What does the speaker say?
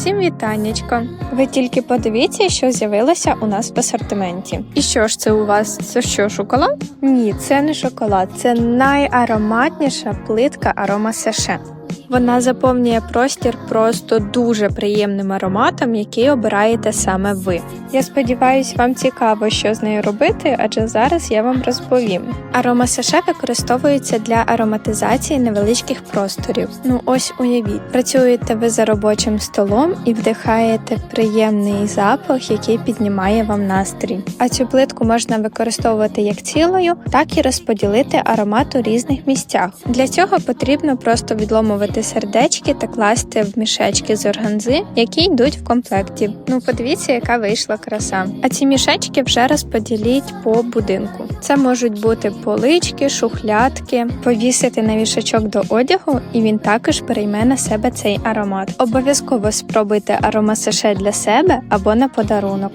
Всім вітаннячко! Ви тільки подивіться, що з'явилося у нас в асортименті. І що ж це у вас? Це що, шоколад? Ні, це не шоколад, це найароматніша плитка арома саше. Вона заповнює простір просто дуже приємним ароматом, який обираєте саме ви. Я сподіваюся, вам цікаво, що з нею робити, адже зараз я вам розповім. Арома саше використовується для ароматизації невеличких просторів. Ну ось уявіть, працюєте ви за робочим столом і вдихаєте приємний запах, який піднімає вам настрій. А цю плитку можна використовувати як цілою, так і розподілити аромат у різних місцях. Для цього потрібно просто відломувати сердечки та класти в мішечки з органзи, які йдуть в комплекті. Ну подивіться, яка вийшла краса. А ці мішечки вже розподіліть по будинку. Це можуть бути полички, шухлядки, повісити на вішачок до одягу, і він також перейме на себе цей аромат. Обов'язково спробуйте аромасаше для себе або на подарунок.